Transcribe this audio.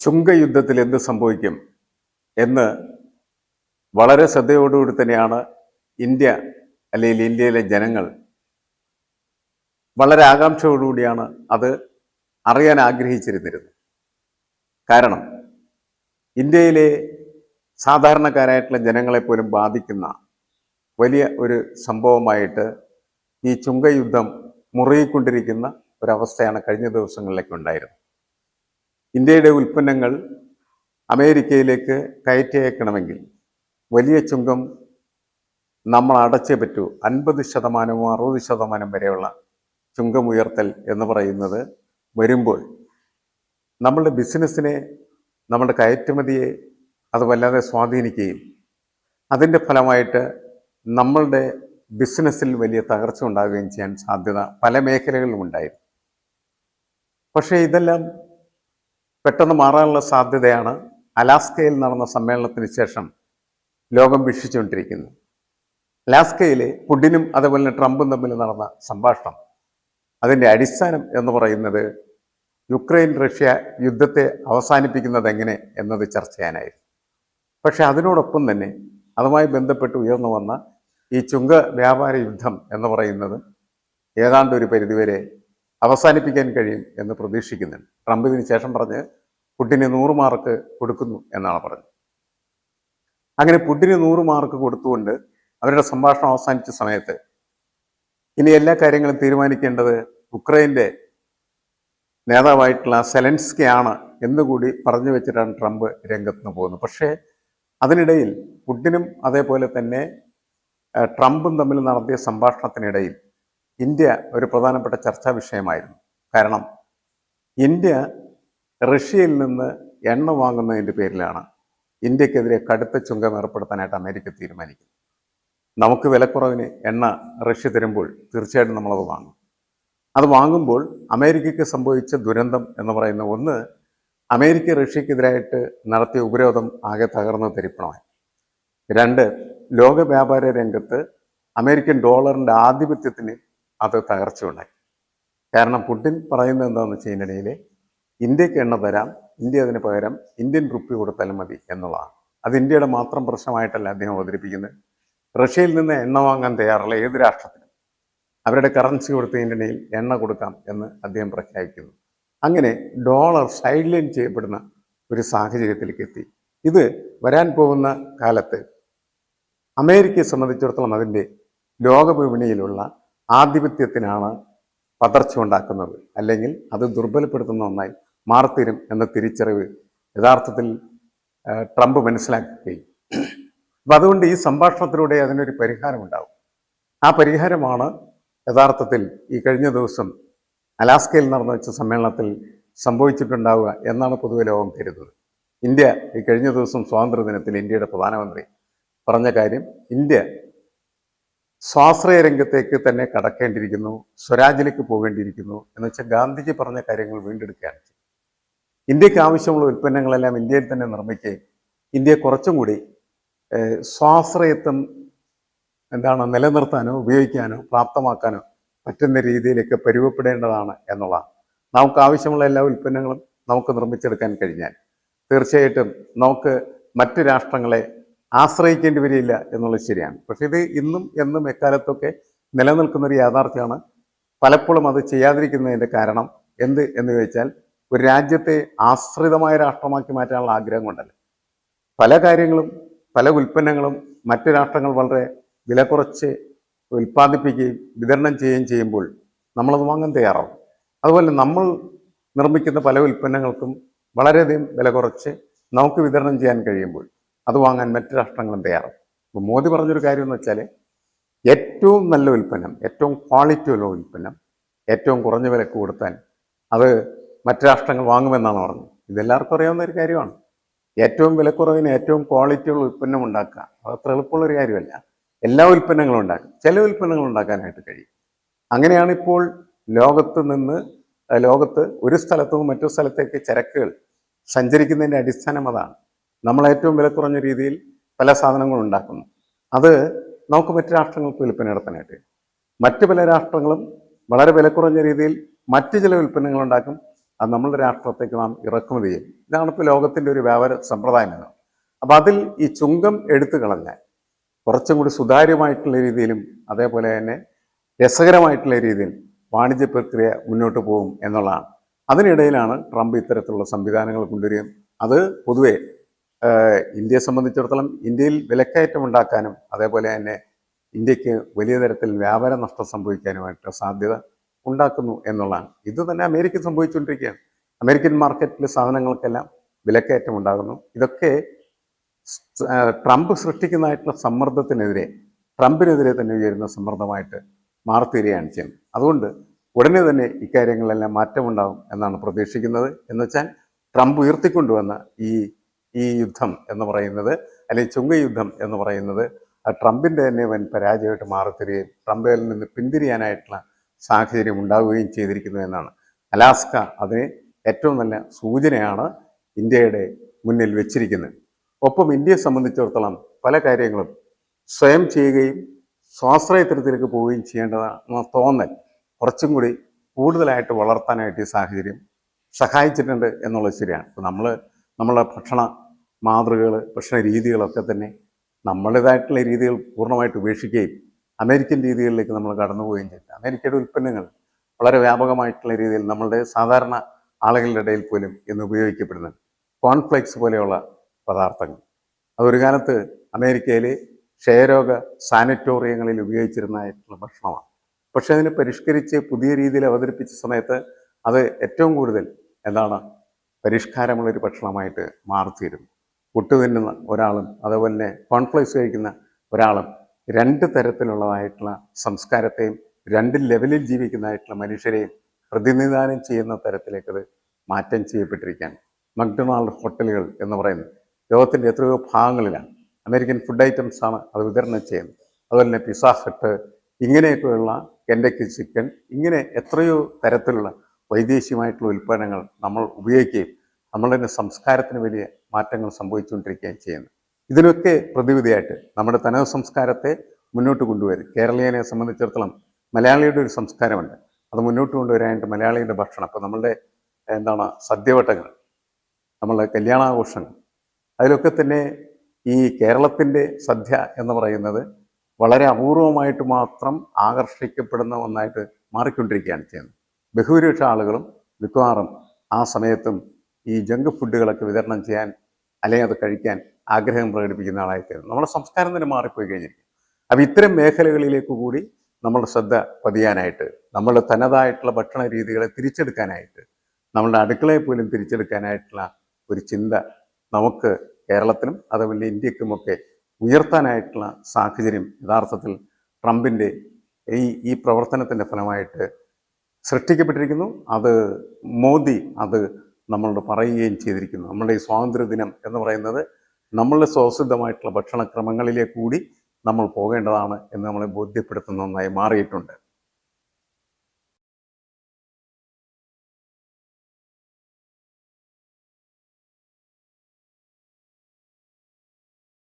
ചുങ്കയുദ്ധത്തിൽ എന്ത് സംഭവിക്കും എന്ന് വളരെ ശ്രദ്ധയോടുകൂടി തന്നെയാണ് ഇന്ത്യ അല്ലെങ്കിൽ ഇന്ത്യയിലെ ജനങ്ങൾ വളരെ ആകാംക്ഷയോടുകൂടിയാണ് അത് അറിയാൻ ആഗ്രഹിച്ചിരുന്നിരുന്നത്. കാരണം ഇന്ത്യയിലെ സാധാരണക്കാരായിട്ടുള്ള ജനങ്ങളെ പോലും ബാധിക്കുന്ന വലിയ ഒരു സംഭവമായിട്ട് ഈ ചുങ്കയുദ്ധം മുറുകിക്കൊണ്ടിരിക്കുന്ന ഒരവസ്ഥയാണ് കഴിഞ്ഞ ദിവസങ്ങളിലേക്ക് ഉണ്ടായിരുന്നത്. ഇന്ത്യയുടെ ഉൽപ്പന്നങ്ങൾ അമേരിക്കയിലേക്ക് കയറ്റി അയക്കണമെങ്കിൽ വലിയ ചുങ്കം നമ്മൾ അടച്ചേ പറ്റൂ. അൻപത് ശതമാനമോ അറുപത് ശതമാനം വരെയുള്ള ചുങ്കം ഉയർത്തൽ എന്ന് പറയുന്നത് വരുമ്പോൾ നമ്മളുടെ ബിസിനസ്സിനെ നമ്മുടെ കയറ്റുമതിയെ അത് വല്ലാതെ സ്വാധീനിക്കുകയും അതിന്റെ ഫലമായിട്ട് നമ്മളുടെ ബിസിനസ്സിൽ വലിയ തകർച്ച ഉണ്ടാകുകയും ചെയ്യാൻ സാധ്യത പല മേഖലകളിലും ഉണ്ടായിരുന്നു. പക്ഷേ ഇതെല്ലാം പെട്ടെന്ന് മാറാനുള്ള സാധ്യതയാണ് അലാസ്കയിൽ നടന്ന സമ്മേളനത്തിന് ശേഷം ലോകം വീക്ഷിച്ചുകൊണ്ടിരിക്കുന്നത്. അലാസ്കയിലെ പുടിനും അതുപോലെ തന്നെ ട്രംപും തമ്മിൽ നടന്ന സംഭാഷണം അതിന്റെ അടിസ്ഥാനം എന്ന് പറയുന്നത് യുക്രൈൻ റഷ്യ യുദ്ധത്തെ അവസാനിപ്പിക്കുന്നത് എങ്ങനെ എന്നത് ചർച്ച ചെയ്യാനായിരുന്നു. പക്ഷെ അതിനോടൊപ്പം തന്നെ അതുമായി ബന്ധപ്പെട്ട് ഉയർന്നു വന്ന ഈ ചുങ്ക വ്യാപാര യുദ്ധം എന്ന് പറയുന്നത് ഏതാണ്ട് ഒരു പരിധിവരെ അവസാനിപ്പിക്കാൻ കഴിയും എന്ന് പ്രതീക്ഷിക്കുന്നുണ്ട് ട്രംപ് ഇതിന് ശേഷം പറഞ്ഞ് പുടിന് നൂറ് മാർക്ക് കൊടുക്കുന്നു എന്നാണ് പറഞ്ഞത്. അങ്ങനെ പുടിന് നൂറ് മാർക്ക് കൊടുത്തുകൊണ്ട് അവരുടെ സംഭാഷണം അവസാനിച്ച സമയത്ത് ഇനി എല്ലാ കാര്യങ്ങളും തീരുമാനിക്കേണ്ടത് ഉക്രൈന്റെ നേതാവായിട്ടുള്ള സെലൻസ്കി ആണ് എന്നുകൂടി പറഞ്ഞു വെച്ചിട്ടാണ് ട്രംപ് രംഗത്ത് നിന്ന് പോകുന്നത്. പക്ഷേ അതിനിടയിൽ പുടിനും അതേപോലെ തന്നെ ട്രംപും തമ്മിൽ നടത്തിയ സംഭാഷണത്തിനിടയിൽ ഇന്ത്യ ഒരു പ്രധാനപ്പെട്ട ചർച്ചാ വിഷയമായിരുന്നു. കാരണം ഇന്ത്യ റഷ്യയിൽ നിന്ന് എണ്ണ വാങ്ങുന്നതിന്റെ പേരിലാണ് ഇന്ത്യക്കെതിരെ കടുത്ത ചുങ്കം ഏർപ്പെടുത്താനായിട്ട് അമേരിക്ക തീരുമാനിക്കുന്നത്. നമുക്ക് വിലക്കുറവിന് എണ്ണ റഷ്യ തരുമ്പോൾ തീർച്ചയായിട്ടും നമ്മളത് വാങ്ങും. അത് വാങ്ങുമ്പോൾ അമേരിക്കയ്ക്ക് സംഭവിച്ച ദുരന്തം എന്ന് പറയുന്ന ഒന്ന് അമേരിക്ക റഷ്യക്കെതിരായിട്ട് നടത്തിയ ഉപരോധം ആകെ തകർന്ന് തരിപ്പണമായി. രണ്ട് ലോക വ്യാപാര രംഗത്ത് അമേരിക്കൻ ഡോളറിന്റെ ആധിപത്യത്തിന് അത് തകർച്ചയുണ്ടായി കാരണം പുടിൻ പറയുന്നത് എന്താണെന്ന് വെച്ച് കഴിഞ്ഞിടയിൽ ഇന്ത്യയ്ക്ക് എണ്ണ തരാം ഇന്ത്യ അതിന് പകരം ഇന്ത്യൻ റുപ്പി കൊടുത്താലും മതി എന്നുള്ളതാണ്. അത് ഇന്ത്യയുടെ മാത്രം പ്രശ്നമായിട്ടല്ല അദ്ദേഹം അവതരിപ്പിക്കുന്നത്. റഷ്യയിൽ നിന്ന് എണ്ണ വാങ്ങാൻ തയ്യാറുള്ള ഏത് രാഷ്ട്രത്തിനും. അവരുടെ കറൻസി കൊടുത്തതിനിടയിൽ എണ്ണ കൊടുക്കാം എന്ന് അദ്ദേഹം പ്രഖ്യാപിക്കുന്നു. അങ്ങനെ ഡോളർ സൈഡ് ലൈൻ ചെയ്യപ്പെടുന്ന ഒരു സാഹചര്യത്തിലേക്ക് എത്തി. ഇത് വരാൻ പോകുന്ന കാലത്ത് അമേരിക്കയെ സംബന്ധിച്ചിടത്തോളം അതിന്റെ ലോകവിപണിയിലുള്ള ആധിപത്യത്തിനാണ് പതർച്ച ഉണ്ടാക്കുന്നത്. അല്ലെങ്കിൽ അത് ദുർബലപ്പെടുത്തുന്ന ഒന്നായി മാറിത്തീരും എന്ന തിരിച്ചറിവ് യഥാർത്ഥത്തിൽ ട്രംപ് മനസ്സിലാക്കുകയും. അപ്പം അതുകൊണ്ട് ഈ സംഭാഷണത്തിലൂടെ അതിനൊരു പരിഹാരമുണ്ടാവും. ആ പരിഹാരമാണ് യഥാർത്ഥത്തിൽ ഈ കഴിഞ്ഞ ദിവസം അലാസ്കയിൽ നടന്ന വെച്ച സമ്മേളനത്തിൽ സംഭവിച്ചിട്ടുണ്ടാവുക എന്നാണ് പൊതുവെ ലോകം കരുതുന്നത്. ഇന്ത്യ ഈ കഴിഞ്ഞ ദിവസം സ്വാതന്ത്ര്യ ദിനത്തിൽ ഇന്ത്യയുടെ പ്രധാനമന്ത്രി പറഞ്ഞ കാര്യം ഇന്ത്യ സ്വാശ്രയ രംഗത്തേക്ക് തന്നെ കടക്കേണ്ടിയിരിക്കുന്നു സ്വരാജിലേക്ക് പോകേണ്ടിയിരിക്കുന്നു എന്ന് വെച്ചാൽ ഗാന്ധിജി പറഞ്ഞ കാര്യങ്ങൾ വീണ്ടെടുക്കുകയാണ് ഇന്ത്യയ്ക്ക് ആവശ്യമുള്ള ഉൽപ്പന്നങ്ങളെല്ലാം ഇന്ത്യയിൽ തന്നെ നിർമ്മിക്കുകയും ഇന്ത്യയെ കുറച്ചും കൂടി സ്വാശ്രയത്വം എന്താണ് നിലനിർത്താനോ ഉപയോഗിക്കാനോ പ്രാപ്തമാക്കാനോ പറ്റുന്ന രീതിയിലേക്ക് പരുവപ്പെടേണ്ടതാണ് എന്നുള്ളതാണ്. നമുക്ക് ആവശ്യമുള്ള എല്ലാ ഉൽപ്പന്നങ്ങളും നമുക്ക് നിർമ്മിച്ചെടുക്കാൻ കഴിഞ്ഞാൽ തീർച്ചയായിട്ടും നമുക്ക് മറ്റ് രാഷ്ട്രങ്ങളെ ആശ്രയിക്കേണ്ടി വരില്ല എന്നുള്ളത് ശരിയാണ്. പക്ഷെ ഇത് ഇന്നും എന്നും എക്കാലത്തൊക്കെ നിലനിൽക്കുന്ന ഒരു യാഥാർത്ഥ്യമാണ്. പലപ്പോഴും അത് ചെയ്യാതിരിക്കുന്നതിന്റെ കാരണം എന്ത് എന്ന് ചോദിച്ചാൽ ഒരു രാജ്യത്തെ ആശ്രിതമായ രാഷ്ട്രമാക്കി മാറ്റാനുള്ള ആഗ്രഹം കൊണ്ടല്ല. പല കാര്യങ്ങളും പല ഉൽപ്പന്നങ്ങളും മറ്റു രാഷ്ട്രങ്ങൾ വളരെ വില കുറച്ച് ഉൽപ്പാദിപ്പിക്കുകയും വിതരണം ചെയ്യുകയും ചെയ്യുമ്പോൾ നമ്മളത് വാങ്ങാൻ തയ്യാറാവും. അതുപോലെ നമ്മൾ നിർമ്മിക്കുന്ന പല ഉൽപ്പന്നങ്ങൾക്കും വളരെയധികം വില കുറച്ച് നമുക്ക് വിതരണം ചെയ്യാൻ കഴിയുമ്പോൾ അത് വാങ്ങാൻ മറ്റു രാഷ്ട്രങ്ങളും തയ്യാറാണ്. അപ്പോൾ മോദി പറഞ്ഞൊരു കാര്യം എന്ന് വെച്ചാൽ ഏറ്റവും നല്ല ഉൽപ്പന്നം ഏറ്റവും ക്വാളിറ്റി ഉള്ള ഉൽപ്പന്നം ഏറ്റവും കുറഞ്ഞ വിലക്ക് കൊടുത്താൽ അത് മറ്റു രാഷ്ട്രങ്ങൾ വാങ്ങുമെന്നാണ് പറഞ്ഞത്. ഇതെല്ലാവർക്കും അറിയാവുന്ന ഒരു കാര്യമാണ്. ഏറ്റവും വിലക്കുറവിന് ഏറ്റവും ക്വാളിറ്റി ഉള്ള ഉൽപ്പന്നം ഉണ്ടാക്കുക അത് അത്ര എളുപ്പമുള്ള ഒരു കാര്യമല്ല. എല്ലാ ഉൽപ്പന്നങ്ങളും ഉണ്ടാക്കും. ചില ഉൽപ്പന്നങ്ങൾ ഉണ്ടാക്കാനായിട്ട് കഴിയും. അങ്ങനെയാണ് ഇപ്പോൾ ലോകത്ത് നിന്ന് ലോകത്ത് ഒരു സ്ഥലത്തു നിന്ന് മറ്റൊരു സ്ഥലത്തേക്ക് ചരക്കുകൾ സഞ്ചരിക്കുന്നതിന്റെ അടിസ്ഥാനം അതാണ്. നമ്മൾ ഏറ്റവും വില കുറഞ്ഞ രീതിയിൽ പല സാധനങ്ങളും ഉണ്ടാക്കുന്നു. അത് നമുക്ക് മറ്റു രാഷ്ട്രങ്ങൾക്ക് വിൽപ്പന നടത്താനായിട്ട്. മറ്റ് പല രാഷ്ട്രങ്ങളും വളരെ വില കുറഞ്ഞ രീതിയിൽ മറ്റ് ചില ഉൽപ്പന്നങ്ങൾ ഉണ്ടാക്കും. അത് നമ്മളുടെ രാഷ്ട്രത്തേക്ക് നാം ഇറക്കുമതി ചെയ്യും. ഇതാണ് ഇപ്പോൾ ലോകത്തിന്റെ ഒരു വ്യാപാര സമ്പ്രദായം എന്ന്. അപ്പം അതിൽ ഈ ചുങ്കം എടുത്തു കളഞ്ഞാൽ കുറച്ചും കൂടി സുതാര്യമായിട്ടുള്ള രീതിയിലും അതേപോലെ തന്നെ രസകരമായിട്ടുള്ള രീതിയിൽ വാണിജ്യ പ്രക്രിയ മുന്നോട്ട് പോകും എന്നുള്ളതാണ്. അതിനിടയിലാണ് ട്രംപ് ഇത്തരത്തിലുള്ള സംവിധാനങ്ങൾ കൊണ്ടുവരികയും അത് പൊതുവെ ഇന്ത്യയെ സംബന്ധിച്ചിടത്തോളം ഇന്ത്യയിൽ വിലക്കയറ്റം ഉണ്ടാക്കാനും അതേപോലെ തന്നെ ഇന്ത്യയ്ക്ക് വലിയ തരത്തിൽ വ്യാപാര നഷ്ടം സംഭവിക്കാനുമായിട്ട് സാധ്യത ഉണ്ടാക്കുന്നു എന്നുള്ളതാണ്. ഇത് തന്നെ അമേരിക്ക സംഭവിച്ചുകൊണ്ടിരിക്കുകയാണ്. അമേരിക്കൻ മാർക്കറ്റിലെ സാധനങ്ങൾക്കെല്ലാം വിലക്കയറ്റം ഉണ്ടാകുന്നു. ഇതൊക്കെ ട്രംപ് സൃഷ്ടിക്കുന്നതായിട്ടുള്ള സമ്മർദ്ദത്തിനെതിരെ ട്രംപിനെതിരെ തന്നെ ഉയരുന്ന സമ്മർദ്ദമായിട്ട് മാറിത്തീരുകയാണ് ചെയ്യുന്നത്. അതുകൊണ്ട് ഉടനെ തന്നെ ഇക്കാര്യങ്ങളെല്ലാം മാറ്റമുണ്ടാകും എന്നാണ് പ്രതീക്ഷിക്കുന്നത്. എന്നുവെച്ചാൽ ട്രംപ് ഉയർത്തിക്കൊണ്ടുവന്ന ഈ ഈ യുദ്ധം എന്ന് പറയുന്നത് അല്ലെങ്കിൽ ചുങ്ക യുദ്ധം എന്ന് പറയുന്നത് ട്രംപിന്റെ തന്നെ വൻ പരാജയമായിട്ട് മാറിത്തരികയും ട്രംപിൽ നിന്ന് പിന്തിരിയാനായിട്ടുള്ള സാഹചര്യം ഉണ്ടാവുകയും ചെയ്തിരിക്കുന്നു എന്നാണ്. അലാസ്ക അതിന് ഏറ്റവും നല്ല സൂചനയാണ് ഇന്ത്യയുടെ മുന്നിൽ വെച്ചിരിക്കുന്നത്. ഒപ്പം ഇന്ത്യയെ സംബന്ധിച്ചിടത്തോളം പല കാര്യങ്ങളും സ്വയം ചെയ്യുകയും സ്വാശ്രയത്തരത്തിലേക്ക് പോവുകയും ചെയ്യേണ്ടതെന്ന തോന്നൽ കുറച്ചും കൂടി കൂടുതലായിട്ട് വളർത്താനായിട്ട് ഈ സാഹചര്യം സഹായിച്ചിട്ടുണ്ട് എന്നുള്ളത് ശരിയാണ്. നമ്മൾ നമ്മളെ ഭക്ഷണ മാതൃകകൾ ഭക്ഷണ രീതികളൊക്കെ തന്നെ നമ്മളുടേതായിട്ടുള്ള രീതികൾ പൂർണമായിട്ട് ഉപേക്ഷിക്കുകയും അമേരിക്കൻ രീതികളിലേക്ക് നമ്മൾ കടന്നു പോവുകയും ചെയ്തു അമേരിക്കയുടെ ഉൽപ്പന്നങ്ങൾ വളരെ വ്യാപകമായിട്ടുള്ള രീതിയിൽ നമ്മളുടെ സാധാരണ ആളുകളുടെ ഇടയിൽ പോലും ഇന്ന് ഉപയോഗിക്കപ്പെടുന്നുണ്ട്. കോൺഫ്ലെക്സ് പോലെയുള്ള പദാർത്ഥങ്ങൾ. അതൊരു കാലത്ത് അമേരിക്കയിലെ ക്ഷയരോഗ സാനിറ്റോറിയങ്ങളിൽ ഉപയോഗിച്ചിരുന്നതായിട്ടുള്ള ഭക്ഷണമാണ്. പക്ഷേ അതിനെ പരിഷ്കരിച്ച് പുതിയ രീതിയിൽ അവതരിപ്പിച്ച സമയത്ത് അത് ഏറ്റവും കൂടുതൽ എന്താണ് പരിഷ്കാരമുള്ളൊരു ഭക്ഷണമായിട്ട് മാറിത്തീരുന്നു. പുട്ട് തിന്നുന്ന ഒരാളും അതുപോലെ തന്നെ കോൺഫ്ലേക്സ് കഴിക്കുന്ന ഒരാളും രണ്ട് തരത്തിലുള്ളതായിട്ടുള്ള സംസ്കാരത്തെയും രണ്ട് ലെവലിൽ ജീവിക്കുന്നതായിട്ടുള്ള മനുഷ്യരെയും പ്രതിനിധാനം ചെയ്യുന്ന തരത്തിലേക്കത് മാറ്റം ചെയ്യപ്പെട്ടിരിക്കുകയാണ്. മക്ഡൊണാൾഡ് ഹോട്ടലുകൾ എന്ന് പറയുന്നത് ലോകത്തിന്റെ എത്രയോ ഭാഗങ്ങളിലാണ്. അമേരിക്കൻ ഫുഡ് ഐറ്റംസ് ആണ് അത് വിതരണം ചെയ്യുന്നത്. അതുപോലെ തന്നെ പിസ്സ ഹട്ട് ഇങ്ങനെയൊക്കെയുള്ള കെൻഡക്കി ചിക്കൻ ഇങ്ങനെ എത്രയോ തരത്തിലുള്ള വൈദേശികമായിട്ടുള്ള ഉൽപ്പന്നങ്ങൾ നമ്മൾ ഉപയോഗിക്കുകയും നമ്മളുടെ സംസ്കാരത്തിന് വലിയ മാറ്റങ്ങൾ സംഭവിച്ചുകൊണ്ടിരിക്കുകയും ചെയ്യുന്നു. ഇതിനൊക്കെ പ്രതിവിധിയായിട്ട് നമ്മുടെ തനത് സംസ്കാരത്തെ മുന്നോട്ട് കൊണ്ടുവരും. കേരളീയനെ സംബന്ധിച്ചിടത്തോളം മലയാളിയുടെ ഒരു സംസ്കാരമുണ്ട്. അത് മുന്നോട്ട് കൊണ്ടുവരാനായിട്ട് മലയാളിയുടെ ഭക്ഷണം. അപ്പോൾ നമ്മളുടെ എന്താണ് സദ്യവട്ടങ്ങൾ നമ്മളുടെ കല്യാണാഘോഷങ്ങൾ അതിലൊക്കെ തന്നെ ഈ കേരളത്തിന്റെ സദ്യ എന്ന് പറയുന്നത് വളരെ അപൂർവമായിട്ട് മാത്രം ആകർഷിക്കപ്പെടുന്ന ഒന്നായിട്ട് മാറിക്കൊണ്ടിരിക്കുകയാണ് ചെയ്യുന്നത്. ബഹുഭൂരിപക്ഷ ആളുകളും മിക്കവാറും ആ സമയത്തും ഈ ജങ്ക് ഫുഡുകളൊക്കെ വിതരണം ചെയ്യാൻ അല്ലെങ്കിൽ അത് കഴിക്കാൻ ആഗ്രഹം പ്രകടിപ്പിക്കുന്ന ആളായിത്തീരുന്നു നമ്മുടെ സംസ്കാരം തന്നെ മാറിപ്പോയി കഴിഞ്ഞിരിക്കും അപ്പം ഇത്തരം മേഖലകളിലേക്ക് കൂടി നമ്മളുടെ ശ്രദ്ധ പതിയാനായിട്ട് നമ്മളുടെ തനതായിട്ടുള്ള ഭക്ഷണ രീതികളെ തിരിച്ചെടുക്കാനായിട്ട് നമ്മളുടെ അടുക്കളയെ പോലും തിരിച്ചെടുക്കാനായിട്ടുള്ള ഒരു ചിന്ത നമുക്ക് കേരളത്തിനും അതുപോലെ ഇന്ത്യക്കുമൊക്കെ ഉയർത്താനായിട്ടുള്ള സാഹചര്യം യഥാർത്ഥത്തിൽ ട്രംപിന്റെ ഈ ഈ പ്രവർത്തനത്തിന്റെ ഫലമായിട്ട് സൃഷ്ടിക്കപ്പെട്ടിരിക്കുന്നു. അത് മോദി അത് നമ്മളോട് പറയുകയും ചെയ്തിരിക്കുന്നു. നമ്മുടെ ഈ സ്വാതന്ത്ര്യ ദിനം എന്ന് പറയുന്നത് നമ്മളുടെ സ്വസിദ്ധമായിട്ടുള്ള ഭക്ഷണക്രമങ്ങളിലേക്ക് കൂടി നമ്മൾ പോകേണ്ടതാണ് എന്ന് നമ്മളെ ബോധ്യപ്പെടുത്തുന്ന ഒന്നായി മാറിയിട്ടുണ്ട്.